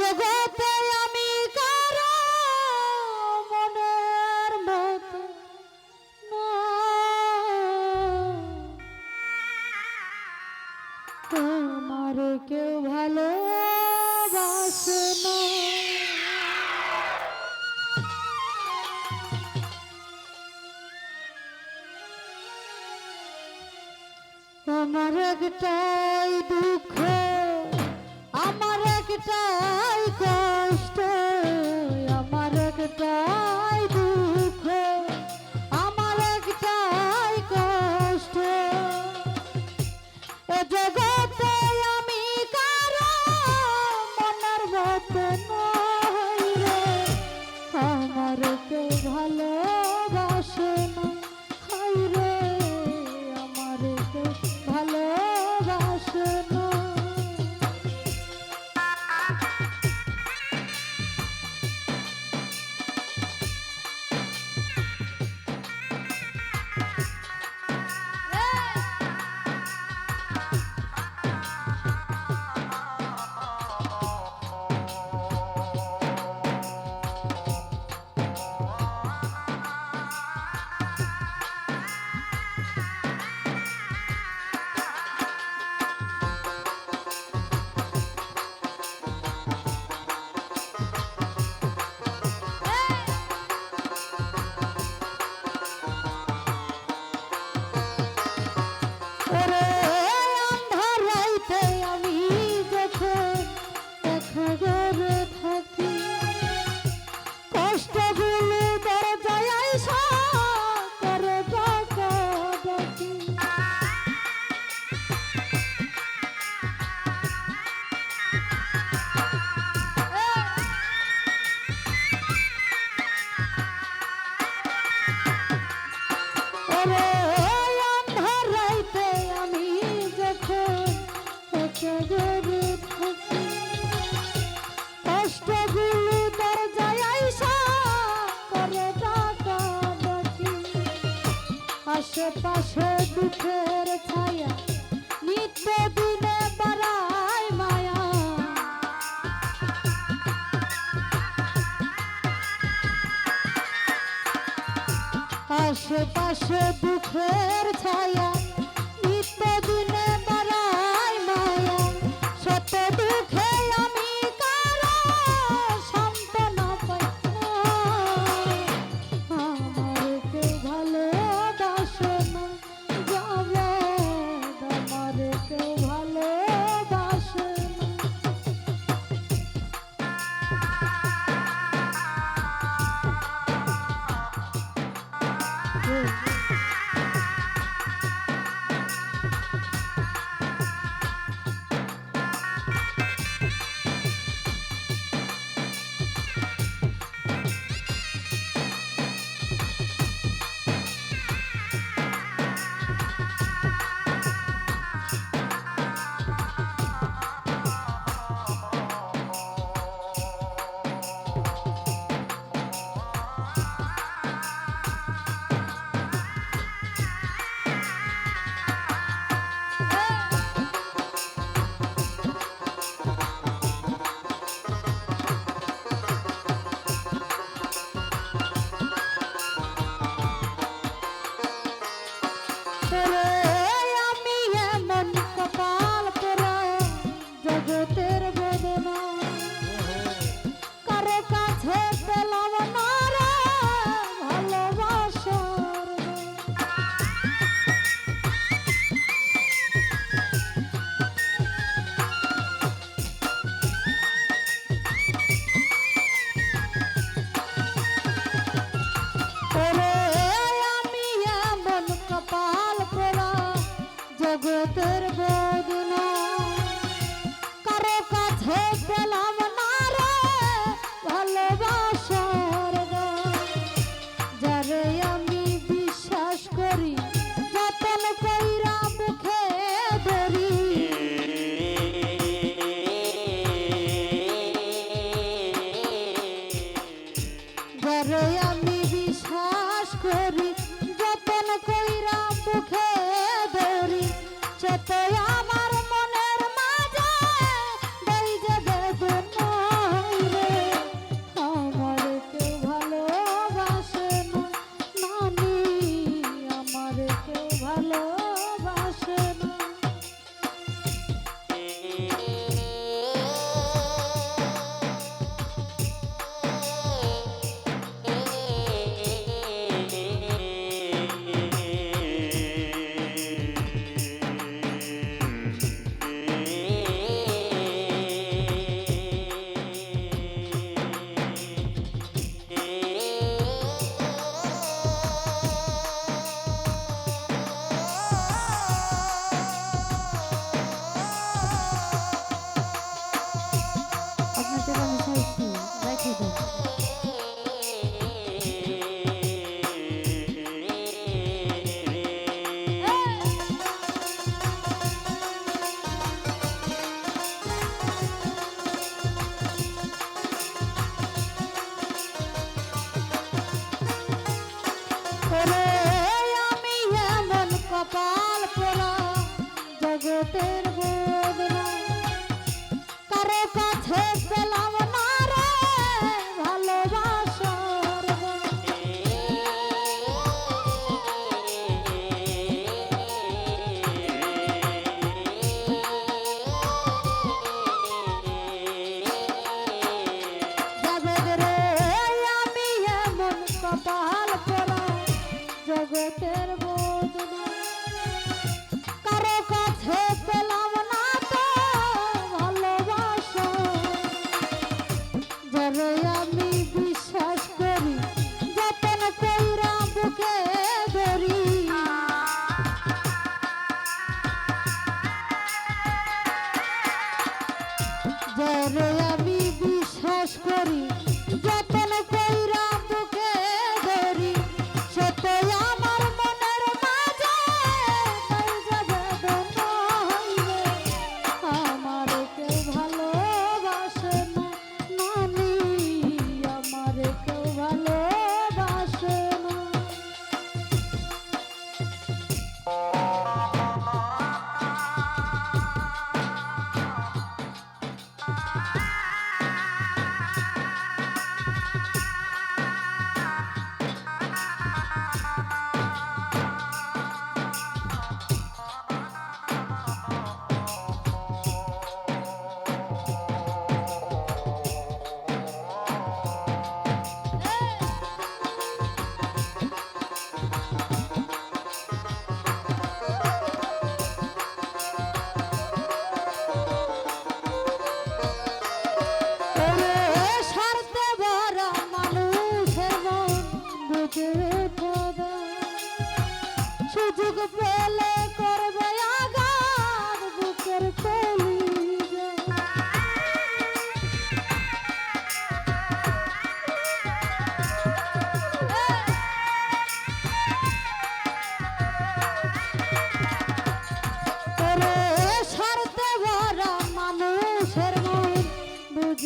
জগতে আমি কারও মনের মত তোমার কেউ ভালো বাসে না। তোমার একটাই দুঃখ এটাই কর। আশে পাশে দুঃখের ছায়া নিত্য দিনে বাড়ায় মায়া। আশে পাশে দুঃখের ছায়া দয়া কারও কাছে পেলাম